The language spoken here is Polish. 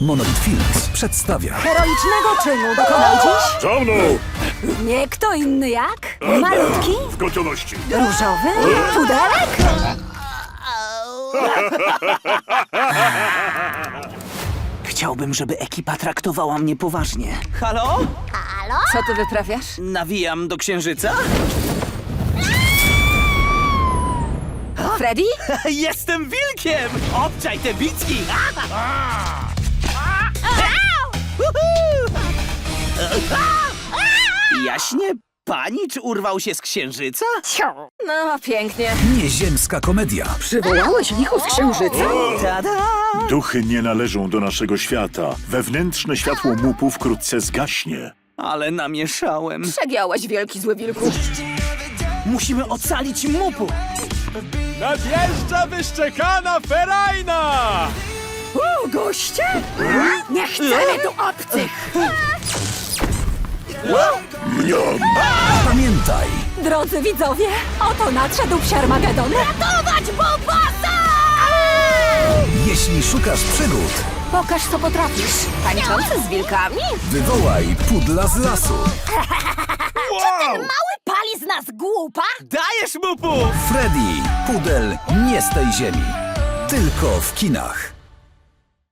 Monolith Films przedstawia Heroicznego czynu dokonał dziś Za mną! nie kto inny jak malutki, W gotowości! różowy pudelek. Chciałbym, żeby ekipa traktowała mnie poważnie. Halo? Co ty wyprawiasz? Nawijam do księżyca? Freddy? Jestem wilkiem! Obczaj te bicki! Jaśnie, panicz urwał się z księżyca? No, pięknie. nieziemska komedia. Przywołałeś licho z księżyca? Tada! Duchy nie należą do naszego świata. Wewnętrzne światło mupu wkrótce zgaśnie. Ale namieszałem. Przegiąłeś, wielki zły wilku. Musimy ocalić mupu! Nadjeżdża wyszczekana ferajna! U, goście? Nie chcemy tu obcych! Pamiętaj, Drodzy widzowie, oto nadszedł psiarmagedon. Ratować Bobasa! jeśli szukasz przygód, Pokaż, co potrafisz. Tańczący z wilkami? wywołaj pudla z lasu. Mały pali z nas głupa? Dajesz mupu! Freddy, pudel nie z tej ziemi. Tylko w kinach.